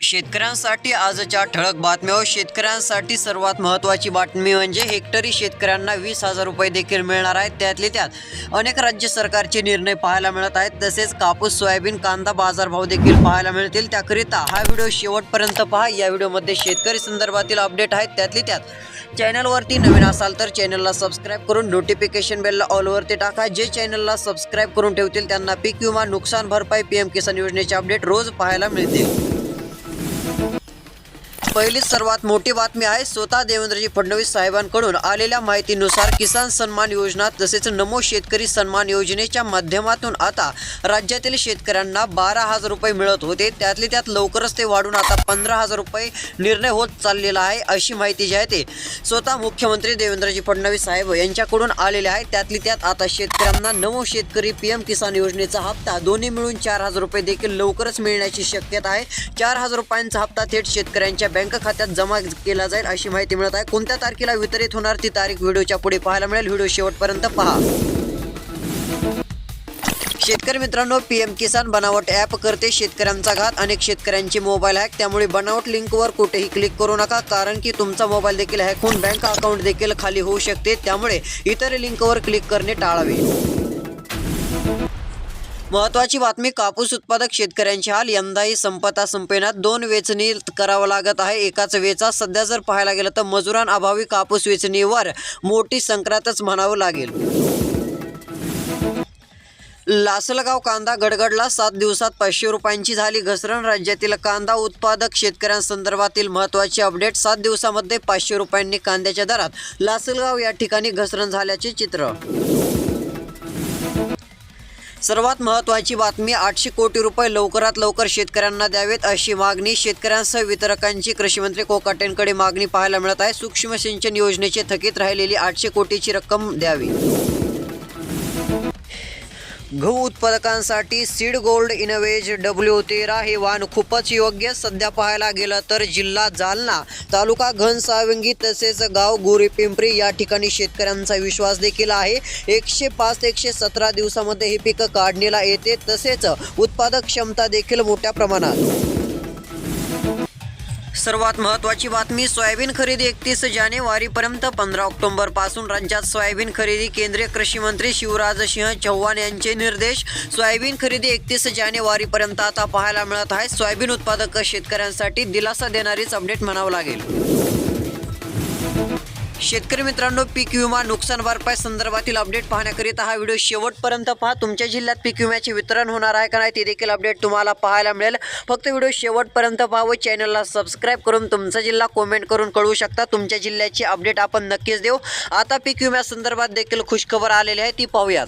शेतकऱ्यांसाठी आजच्या ठळक बातम्या शेतकऱ्यांसाठी सर्वात महत्त्वाची बातमी म्हणजे हेक्टरी शेतकऱ्यांना वीस हजार रुपये देखील मिळणार आहेत. त्यातले त्यात अनेक राज्य सरकारचे निर्णय पाहायला मिळत आहेत. तसेच कापूस सोयाबीन कांदा बाजारभाव देखील पाहायला मिळतील. त्याकरिता हा व्हिडिओ शेवटपर्यंत पहा. या व्हिडिओमध्ये शेतकरी संदर्भातील अपडेट आहेत. त्यातले त्यात चॅनलवरती नवीन असाल तर चॅनलला सबस्क्राईब करून नोटिफिकेशन बेलला ऑलवरती टाका. जे चॅनलला सबस्क्राईब करून ठेवतील त्यांना पीक विमा नुकसान भरपाई पी एम किसान योजनेचे अपडेट रोज पाहायला मिळतील. पहिली सर्वात मोठी बातमी आहे स्वतः देवेंद्रजी फडणवीस साहेबांकडून आलेल्या माहितीनुसार किसान सन्मान योजना तसेच नमो शेतकरी सन्मान योजनेच्या माध्यमातून आता राज्यातील शेतकऱ्यांना बारा हजार रुपये मिळत होते. त्यातले त्यात लवकरच ते वाढून आता पंधरा हजार रुपये निर्णय होत चाललेला आहे अशी माहिती जी आहे ते स्वतः मुख्यमंत्री देवेंद्रजी फडणवीस साहेब यांच्याकडून आलेले आहे. त्यातली त्यात आता शेतकऱ्यांना नमो शेतकरी पी एम किसान योजनेचा हप्ता दोन्ही मिळून चार हजार रुपये देखील लवकरच मिळण्याची शक्यता आहे. चार हजार रुपयांचा हप्ता थेट शेतकऱ्यांच्या बँक बँक खात्यात जमा केला जाईल अशी माहिती मिळत आहे. कोणत्या तारखेला वितरित होणार ती तारीख व्हिडिओच्या पुढे पाहायला मिळेल. व्हिडिओ शेवटपर्यंत पहा. शेतकरी मित्रांनो पी एम किसान बनावट ॲप करते शेतकऱ्यांचा घात. अनेक शेतकऱ्यांचे मोबाईल हॅक. त्यामुळे बनावट लिंकवर कुठेही क्लिक करू नका कारण की तुमचा मोबाईल देखील हॅक होऊन बँक अकाउंट देखील खाली होऊ शकते. त्यामुळे इतर लिंकवर क्लिक करणे टाळावे. महत्वाची बातमी कापूस उत्पादक शेतकऱ्यांचे हाल यंदाही संपता संपेनात दोन वेचणी करावं लागत आहे. एकाच वेचा सध्या जर पाहायला गेलं तर मजुरांअभावी कापूस वेचणीवर मोठी संक्रांतच म्हणावं लागेल. लासलगाव कांदा गडगडला सात दिवसात पाचशे रुपयांची झाली घसरण. राज्यातील कांदा उत्पादक शेतकऱ्यांसंदर्भातील महत्त्वाची अपडेट सात दिवसामध्ये पाचशे रुपयांनी कांद्याच्या दरात लासलगाव या ठिकाणी घसरण झाल्याचे चित्र. सर्वात महत्त्वाची बातमी आठशे कोटी रुपये लवकरात लवकर शेतकऱ्यांना द्यावेत अशी मागणी. शेतकऱ्यांसह वितरकांची कृषीमंत्री कोकाटेंकडे मागणी पाहायला मिळत आहे. सूक्ष्म सिंचन योजनेचे थकीत राहिलेली आठशे कोटीची रक्कम द्यावी. गहू उत्पादकांसाठी सीड गोल्ड इनवेज डब्ल्यू तेरा हे वाहन खूपच योग्य सध्या पाहायला गेलं तर जिल्हा जालना तालुका घनसावंगी तसेच गाव गोरी पिंपरी या ठिकाणी शेतकऱ्यांचा विश्वास देखील आहे. एकशे पाच ते एकशे सतरा दिवसामध्ये हे पीक काढणीला येते. तसेच उत्पादक क्षमता देखील मोठ्या प्रमाणात. सर्वात महत्त्वाची बातमी सोयाबीन खरेदी एकतीस जानेवारीपर्यंत पंधरा ऑक्टोबरपासून राज्यात सोयाबीन खरेदी केंद्रीय कृषी मंत्री शिवराज सिंह चौहान यांचे निर्देश सोयाबीन खरेदी एकतीस जानेवारीपर्यंत आता पाहायला मिळत आहे. सोयाबीन उत्पादक शेतकऱ्यांसाठी दिलासा देणारीच अपडेट म्हणावं लागेल. शेतकरी मित्रांनो पीक विमा नुकसान भरपाई संदर्भातील अपडेट पाहण्याकरिता हा व्हिडिओ शेवटपर्यंत पहा. तुमच्या जिल्ह्यात पीक विम्याचे वितरण होणार आहे का नाही ते देखील अपडेट तुम्हाला पाहायला मिळेल. फक्त व्हिडिओ शेवटपर्यंत पहा व चॅनलला सबस्क्राईब करून तुमचा जिल्हा कॉमेंट करून कळवू शकता. तुमच्या जिल्ह्याची अपडेट आपण नक्कीच देऊ. आता पीक विम्यासंदर्भात देखील खुशखबर आलेली आहे ती पाहूयात.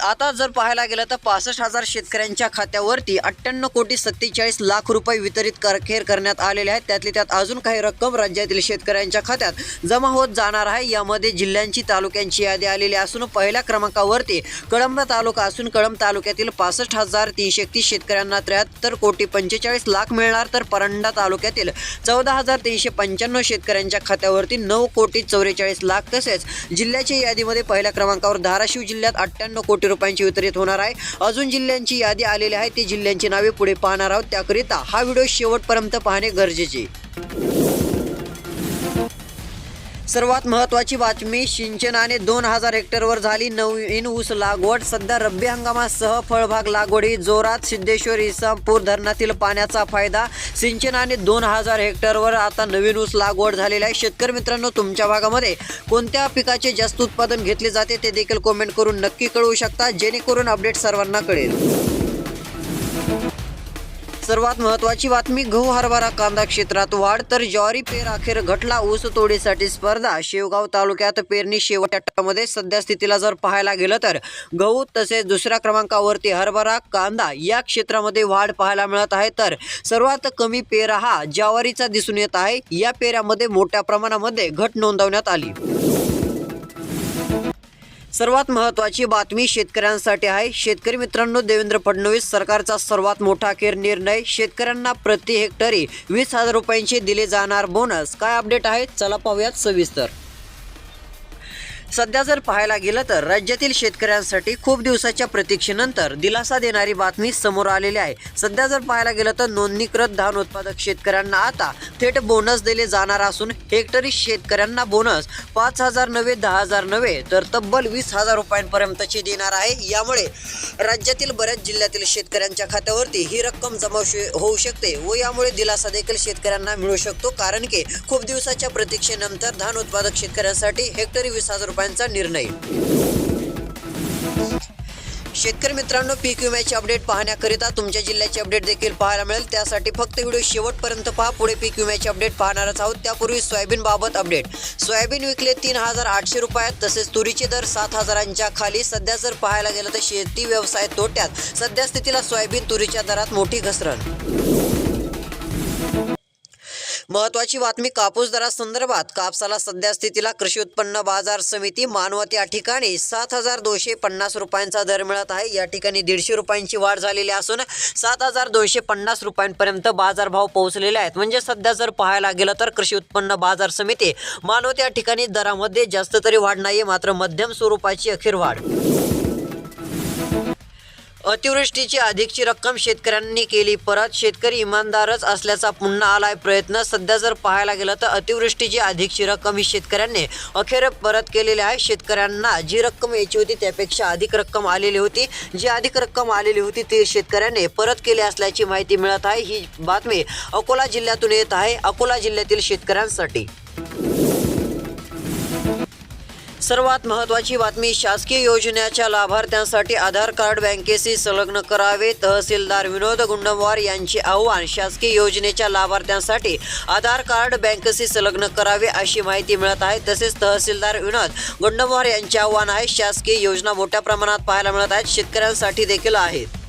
आता जर पाहायला गेलं तर पासष्ट हजार शेतकऱ्यांच्या खात्यावरती अठ्ठ्याण्णव कोटी सत्तेचाळीस लाख रुपये वितरित करखेर करण्यात आलेले आहेत. त्यातली त्यात अजून काही रक्कम राज्यातील शेतकऱ्यांच्या खात्यात जमा होत जाणार आहे. यामध्ये जिल्ह्यांची तालुक्यांची यादी आलेली असून पहिल्या क्रमांकावरती कळंब तालुका असून कळंब तालुक्यातील पासष्ट हजार तीनशे एकतीस शेतकऱ्यांना त्र्याहत्तर कोटी पंचेचाळीस लाख मिळणार तर परंडा तालुक्यातील चौदा हजार तीनशे पंच्याण्णव शेतकऱ्यांच्या खात्यावरती नऊ कोटी चौवेचाळीस लाख तसेच जिल्ह्याच्या यादीमध्ये पहिल्या क्रमांकावर धाराशिव जिल्ह्यात अठ्ठ्याण्णव कोटी रुपयांची वितरित होणार आहे. अजून जिल्ह्यांची यादी आलेली आहे. ती जिल्ह्यांची नावे पुढे पाहणार आहोत. त्याकरिता हा व्हिडिओ शेवटपर्यंत पाहणे गरजेचे सर्वात महत्त्वाची बातमी सिंचनाने दोन हजार हेक्टरवर झाली नवीन ऊस लागवड. सध्या रब्बी हंगामासह फळबाग लागवडी जोरात सिद्धेश्वर इसामपूर धरणातील पाण्याचा फायदा. सिंचनाने दोन हजार हेक्टरवर आता नवीन ऊस लागवड झालेली आहे. शेतकरी मित्रांनो तुमच्या भागामध्ये कोणत्या पिकाचे जास्त उत्पादन घेतले जाते ते देखील कमेंट करून नक्की कळवू शकता. जेणेकरून अपडेट सर्वांना कळेल. सर्वात महत्त्वाची बातमी गहू हरभरा कांदा क्षेत्रात वाढ तर ज्वारी पेर अखेर घटला ऊस तोडीसाठी स्पर्धा. शेवगाव तालुक्यात पेरणी शेवटमध्ये सध्या स्थितीला जर पाहायला गेलं तर गहू तसेच दुसऱ्या क्रमांकावरती हरभरा कांदा या क्षेत्रामध्ये वाढ पाहायला मिळत आहे. तर सर्वात कमी पेरा हा ज्वारीचा दिसून येत आहे. या पेऱ्यामध्ये मोठ्या प्रमाणामध्ये घट नोंदवण्यात आली. सर्वात महत्त्वाची बातमी शेतकऱ्यांसाठी आहे. शेतकरी मित्रांनो देवेंद्र फडणवीस सरकारचा सर्वात मोठा केर निर्णय. शेतकऱ्यांना प्रति हेक्टरी वीस हजार रुपयांचे दिले जाणार बोनस काय अपडेट आहे? चला पाहूयात सविस्तर. सध्या जर पाहायला गेलं तर राज्यातील शेतकऱ्यांसाठी खूप दिवसाच्या प्रतीक्षेनंतर दिलासा देणारी बातमी समोर आलेली आहे. सध्या जर पाहायला गेलं तर नोंदणीकृत धान उत्पादक शेतकऱ्यांना आता थेट बोनस दिले जाणार असून हेक्टरी शेतकऱ्यांना बोनस पाच हजार नव्हे दहा हजार नव्हे तर तब्बल वीस हजार रुपयांपर्यंतचे देणार आहे. यामुळे राज्यातील बऱ्याच जिल्ह्यातील शेतकऱ्यांच्या खात्यावरती ही रक्कम जमा होऊ शकते व यामुळे दिलासा देखील शेतकऱ्यांना मिळू शकतो. कारण की खूप दिवसाच्या प्रतीक्षेनंतर धान उत्पादक शेतकऱ्यांसाठी हेक्टरी वीस हजार रुपयांचा निर्णय. शेतकरी मित्रांनो पीक विम्याची अपडेट पाहण्याकरिता तुमच्या जिल्ह्याची अपडेट देखील पाहायला मिळेल. त्यासाठी फक्त व्हिडिओ शेवटपर्यंत पहा. पुढे पीक विम्याची अपडेट पाहणारच आहोत. त्यापूर्वी सोयाबीन बाबत अपडेट. सोयाबीन विकले तीन हजार आठशे रुपयात तसेच तुरीचे दर सात हजारांच्या खाली. सध्या जर पाहायला गेलं तर शेती व्यवसाय तोट्यात. सध्या स्थितीला सोयाबीन तुरीच्या दरात मोठी घसरण. महत्वाची बातमी कापूस दरासंदर्भात कापसाला सध्या स्थितीला कृषी उत्पन्न बाजार समिती मानवत या ठिकाणी सात हजार दोनशे पन्नास रुपयांचा दर मिळत आहे. या ठिकाणी दीडशे रुपयांची वाढ झालेली असून सात हजार दोनशे पन्नास रुपयांपर्यंत बाजारभाव पोहोचलेले आहेत. म्हणजे सध्या जर पाहायला गेलं तर कृषी उत्पन्न बाजार समिती मानवत या ठिकाणी दरामध्ये जास्त तरी वाढ नाही मात्र मध्यम स्वरूपाची अखेर वाढ. अतिवृष्टीची अधिकची रक्कम शेतकऱ्यांनी केली. परत शेतकरी इमानदारच असल्याचा पुन्हा आलाय प्रयत्न. सध्या जर पाहायला गेलं तर अतिवृष्टीची अधिकची रक्कम ही शेतकऱ्यांनी अखेर परत केलेली आहे. शेतकऱ्यांना जी रक्कम यायची होती त्यापेक्षा अधिक रक्कम आलेली होती. जी अधिक रक्कम आलेली होती ती शेतकऱ्यांनी परत केली असल्याची माहिती मिळत आहे. ही बातमी अकोला जिल्ह्यातून येत आहे. अकोला जिल्ह्यातील शेतकऱ्यांसाठी. सर्वात महत्त्वाची बातमी शासकीय योजनेच्या लाभार्थ्यांसाठी आधार कार्ड बँकेशी संलग्न करावे तहसीलदार विनोद गुंडमवार यांचे आव्हान शासकीय योजनेच्या लाभार्थ्यांसाठी आधार कार्ड बँकेशी संलग्न करावे अशी माहिती मिळत आहे. तसेच तहसीलदार विनोद गुंडमवार यांचे आव्हान आहे शासकीय योजना मोठ्या प्रमाणात पाहायला मिळत आहेत शेतकऱ्यांसाठी देखील आहेत.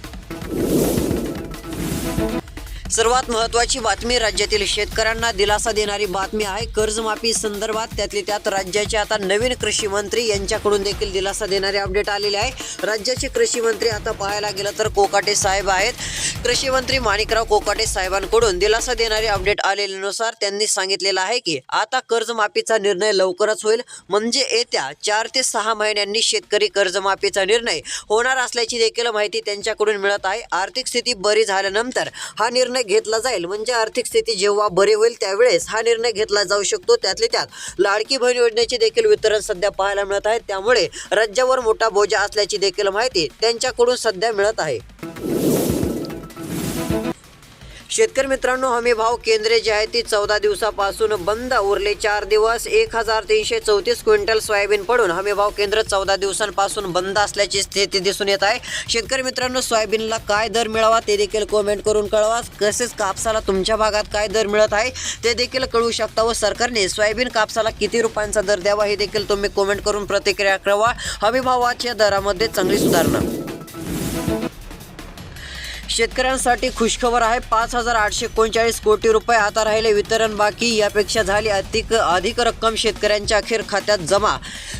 सर्वात महत्त्वाची बातमी राज्यातील शेतकऱ्यांना दिलासा देणारी बातमी आहे. कर्जमाफी संदर्भात त्यातली त्यात राज्याचे आता नवीन कृषी मंत्री यांच्याकडून देखील दिलासा देणारी अपडेट आलेली आहे. राज्याचे कृषी मंत्री आता पाहायला गेलं तर कोकाटे साहेब आहेत. कृषी मंत्री माणिकराव कोकाटे साहेबांकडून दिलासा देणारी अपडेट आलेल्यानुसार त्यांनी सांगितलेलं आहे की आता कर्जमाफीचा निर्णय लवकरच होईल. म्हणजे येत्या चार ते सहा महिन्यांनी शेतकरी कर्जमाफीचा निर्णय होणार असल्याची देखील माहिती त्यांच्याकडून मिळत आहे. आर्थिक स्थिती बरी झाल्यानंतर हा निर्णय घेतला जाईल. म्हणजे आर्थिक स्थिती जेव्हा बरी होईल त्यावेळेस हा निर्णय घेतला जाऊ शकतो. त्यातले त्यात लाडकी बहीण योजनेचे देखील वितरण सध्या पाहायला मिळत आहे. त्यामुळे राज्यावर मोठा बोजा असल्याची देखील माहिती त्यांच्याकडून सध्या मिळत आहे. शेतकरी मित्रांनो हमी भाव केंद्रे जी आहे ती चौदा दिवसापासून बंद उरले चार दिवस एक हजार तीनशे चौतीस क्विंटल सोयाबीन पडून हमी भाव केंद्र चौदा दिवसांपासून बंद असल्याची स्थिती दिसून येत आहे. शेतकरी मित्रांनो सोयाबीनला काय दर मिळावा ते देखील कमेंट करून कळवा. तसेच कापसाला तुमच्या भागात काय दर मिळत आहे ते देखील कळू शकता व सरकारने सोयाबीन कापसाला किती रुपयांचा दर द्यावा हे देखील तुम्ही कमेंट करून प्रतिक्रिया कळवा. हमी भावाच्या दरामध्ये चांगली सुधारणा. शेतकऱ्यांसाठी खुशखबर आहे. पाच हजार आठशे एकोणचाळीस कोटी रुपये आता राहिले वितरण बाकी. यापेक्षा झाली अधिक अधिक रक्कम शेतकऱ्यांच्या अखेर खात्यात जमा.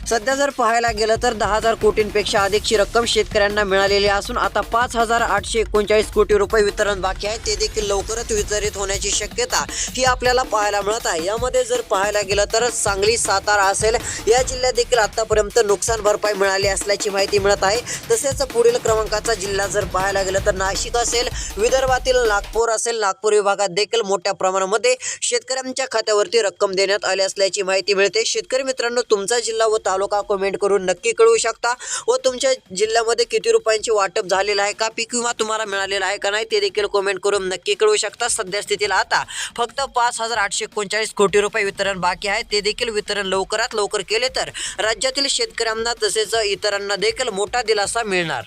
सध्या जर पाहायला गेलं तर दहा हजार कोटींपेक्षा अधिकची रक्कम शेतकऱ्यांना मिळालेली असून आता पाच हजार आठशे एकोणचाळीस कोटी रुपये वितरण बाकी आहे. ते देखील लवकरच वितरित होण्याची शक्यता ही आपल्याला पाहायला मिळत आहे. यामध्ये जर पाहायला गेलं तर सांगली सातारा असेल या जिल्ह्यात देखील आतापर्यंत नुकसान भरपाई मिळाली असल्याची माहिती मिळत आहे. तसेच पुढील क्रमांकाचा जिल्हा जर पाहायला गेलं तर नाशिक असेल विदर्भातील नागपूर असेल नागपूर विभागात देखील मोठ्या प्रमाणामध्ये शेतकऱ्यांच्या खात्यावरती रक्कम देण्यात आली असल्याची माहिती मिळते. शेतकरी मित्रांनो तुमचा जिल्हा व तालुका कमेंट करून नक्की कळवू शकता. व तुमच्या जिल्ह्यामध्ये किती रुपयांचे वाटप झालेलं आहे का? पीक विमा तुम्हाला मिळालेला आहे का नाही ते देखील कमेंट करून नक्की कळवू शकता. सध्या स्थितीला आता फक्त पाच हजार आठशे एकोणचाळीस कोटी रुपये वितरण बाकी आहे. ते देखील वितरण लवकरात लवकर केले तर राज्यातील शेतकऱ्यांना तसेच इतरांना देखील मोठा दिलासा मिळणार.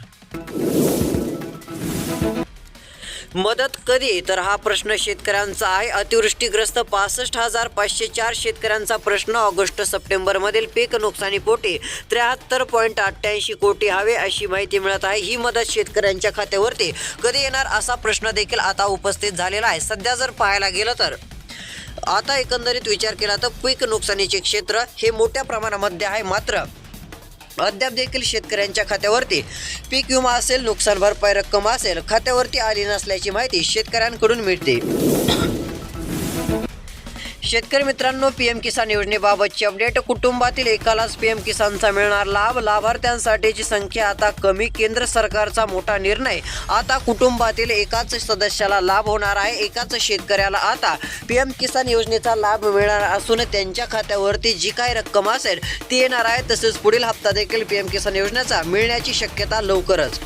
मदत कधी? तर हा प्रश्न शेतकऱ्यांचा आहे. अतिवृष्टीग्रस्त पासष्ट हजार पाचशे चार शेतकऱ्यांचा प्रश्न ऑगस्ट सप्टेंबरमधील पीक नुकसानीपोटी त्र्याहत्तर पॉईंट अठ्ठ्याऐंशी कोटी हवे अशी माहिती मिळत आहे. ही मदत शेतकऱ्यांच्या खात्यावरती कधी येणार असा प्रश्न देखील आता उपस्थित झालेला आहे. सध्या जर पाहायला गेलं तर. आता एकंदरीत विचार केला तर पीक नुकसानीचे क्षेत्र हे मोठ्या प्रमाणामध्ये आहे. मात्र अद्याप देखील शेतकऱ्यांच्या खात्यावरती पीक विमा असेल नुकसान भरपाई रक्कम असेल खात्यावरती आली नसल्याची माहिती शेतकऱ्यांकडून मिळते. शेतकरी मित्रांनो पीएम किसान योजनेबाबतची अपडेट कुटुंबातील एकालाच पीएम किसानचा मिळणार लाभ. लाभार्थ्यांसाठीची संख्या आता कमी. केंद्र सरकारचा मोठा निर्णय. आता कुटुंबातील एकाच सदस्याला लाभ होणार आहे. एकाच शेतकऱ्याला आता पीएम किसान योजनेचा लाभ मिळणार असून त्यांच्या खात्यावरती जी काही रक्कम असेल ती येणार आहे. तसेच पुढील हप्ता देखील पीएम किसान योजनेचा मिळण्याची शक्यता लवकरच.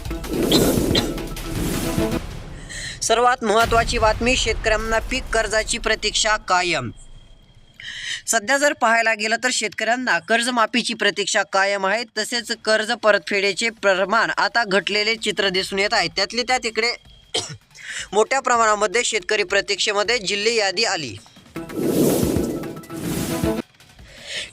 सर्वात महत्त्वाची बातमी शेतकऱ्यांना पीक कर्जाची प्रतीक्षा कायम. सध्या जर पाहायला गेलं तर शेतकऱ्यांना कर्जमाफीची प्रतीक्षा कायम आहे. तसेच कर्ज परतफेडीचे प्रमाण आता घटलेले चित्र दिसून येत आहे. त्यातले त्यात इकडे मोठ्या प्रमाणामध्ये शेतकरी प्रतीक्षेमध्ये जिल्हे यादी आली.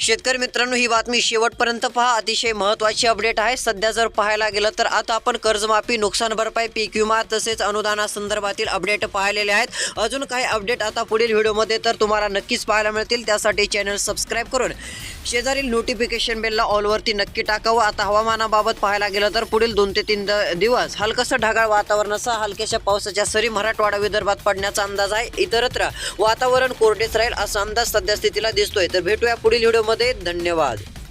शेतकरी मित्रांनो ही बातमी शेवटपर्यंत पहा. अतिशय महत्त्वाची अपडेट आहे. सध्या जर पाहायला गेलं तर आता आपण कर्जमाफी नुकसान भरपाई पीक विमा तसेच अनुदानासंदर्भातील अपडेट पाहिलेले आहेत. अजून काही अपडेट आता पुढील व्हिडिओमध्ये तर तुम्हाला नक्कीच पाहायला मिळतील. त्यासाठी चॅनल सबस्क्राईब करून शेजारील नोटिफिकेशन बेलला ऑलवरती नक्की टाकावं. आता हवामानाबाबत पाहायला गेलं तर पुढील दोन ते तीन दिवस हलकसं ढगाळ वातावरणासह हलक्याशा पावसाच्या सरी मराठवाडा विदर्भात पडण्याचा अंदाज आहे. इतरत्र वातावरण कोरडेच राहील असा अंदाज सध्या स्थितीला दिसतोय. तर भेटूया पुढील व्हिडिओ मध्ये धन्यवाद.